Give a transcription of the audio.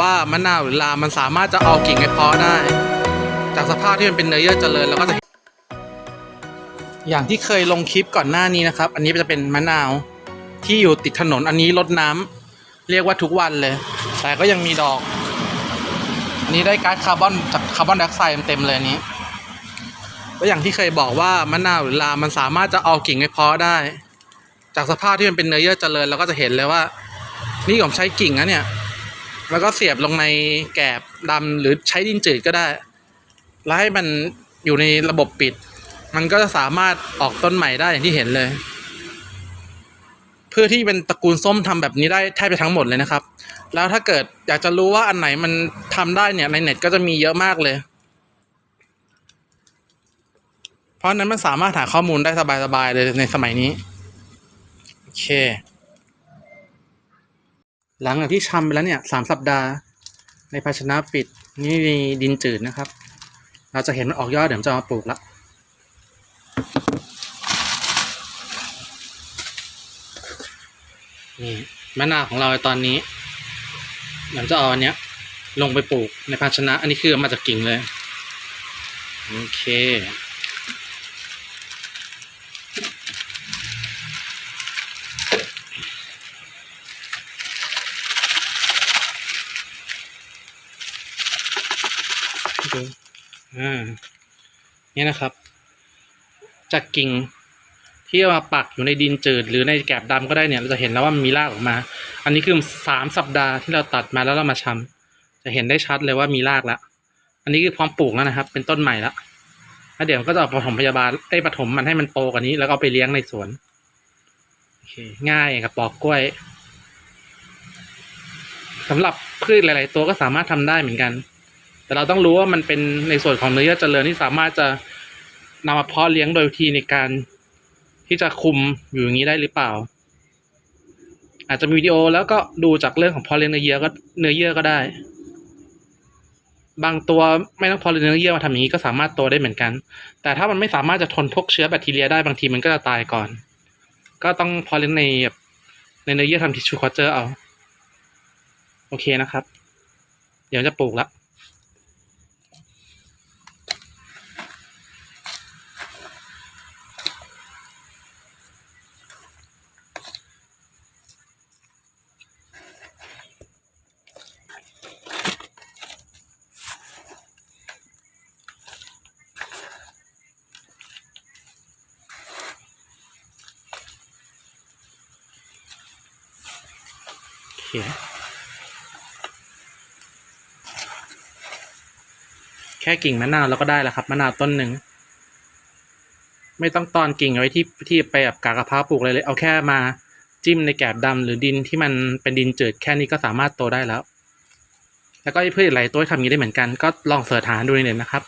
ว่ามะนาวหรือลามันสามารถจะเอากิ่งไปเพาะได้ จากสภาพที่มันเป็นเนื้อเยื่อเจริญแล้วก็จะ อย่างที่เคยลงคลิปก่อนหน้านี้นะครับ อันนี้จะเป็นมะนาวที่อยู่ติดถนนอันนี้รดน้ำเรียกว่าทุกวันเลย แต่ก็ยังมีดอกอันนี้ได้ก๊าซคาร์บอนจากคาร์บอนไดออกไซด์เต็มๆเลยนนี้ก็อย่างที่เคยบอกว่ามะนาวหรือลามันสามารถจะเอากิ่งไปเพาะได้ จากสภาพที่มันเป็นเนื้อเยื่อเจริญเราก็จะเห็นเลยว่า นี่ผมใช้กิ่งนะเนี่ย แล้วก็เสียบลงในแกบดำหรือใช้ดินจืดก็ได้ แล้วให้มันอยู่ในระบบปิด มันก็จะสามารถออกต้นใหม่ได้อย่างที่เห็นเลย เพื่อที่เป็นตระกูลส้มทำแบบนี้ได้แทบจะทั้งหมดเลยนะครับ แล้วถ้าเกิดอยากจะรู้ว่าอันไหนมันทำได้เนี่ยในเน็ตก็จะมีเยอะมากเลย เพราะนั้นมันสามารถหาข้อมูลได้สบายๆเลยในสมัยนี้ โอเค หลังจากที่ชำไปแล้วเนี่ยสามสัปดาห์ ในภาชนะปิดนี่มีดินจืดนะครับ เราจะเห็นมันออกยอดเดี๋ยวจะมาปลูกละนี่มะนาวของเราในตอนนี้เดี๋ยวจะเอาอันเนี้ย ลงไปปลูกในภาชนะ อันนี้คือมาจากกิ่งเลย โอเค ดูอ่านี่นะครับ จากกิ่งที่เอามาปักอยู่ในดินจืดหรือในแกบดำก็ได้เนี่ย เราจะเห็นแล้วว่ามันมีรากออกมา อันนี้คือสามสัปดาห์ที่เราตัดมาแล้วเรามาชำจะเห็นได้ชัดเลยว่ามีรากแล้วอันนี้คือพร้อมปลูกแล้วนะครับ เป็นต้นใหม่แล้วแล้วเดี๋ยวก็จะเอาปฐมพยาบาลไอ้ปฐมมันให้มันโตกว่านี้ แล้วก็ไปเลี้ยงในสวนโอเคง่ายกับปอกกล้วยสำหรับพืชหลาย ๆ ตัวก็สามารถทำได้เหมือนกัน แต่เราต้องรู้ว่ามันเป็นในส่วนของเนื้อเยื่อเจริญที่สามารถจะนำมาเพาะเลี้ยงโดยวิธีในการที่จะคุมอยู่อย่างนี้ได้หรือเปล่า อาจจะมีวิดีโอแล้วก็ดูจากเรื่องของเพาะเลี้ยงเนื้อเยื่อก็เนื้อเยื่อก็ได้ บางตัวไม่ต้องเพาะเลี้ยงเนื้อเยื่อมาทำอย่างนี้ก็สามารถโตได้เหมือนกัน แต่ถ้ามันไม่สามารถจะทนพวกเชื้อแบคทีเรียได้บางทีมันก็จะตายก่อน ก็ต้องเพาะเลี้ยงในในเนื้อเยื่อทำทิชชูคอเจอร์เอา โอเคนะครับ เดี๋ยวจะปลูกละ เคแค่กิ่งมะนาวเราก็ได้แล้วครับมะนาวต้นหนึ่งไม่ต้องตอนกิ่งเอาไว้ที่ที่ไปแบบกากกระเพราปลูกเลยเลย เอาแค่มาจิ้มในแกบดำหรือดินที่มันเป็นดินจืดแค่นี้ก็สามารถโตได้แล้ว แล้วก็พืชหลายตัวที่ทำอย่างนี้ได้เหมือนกัน ก็ลองเสิร์ชหาดูในเน็ตนะครับ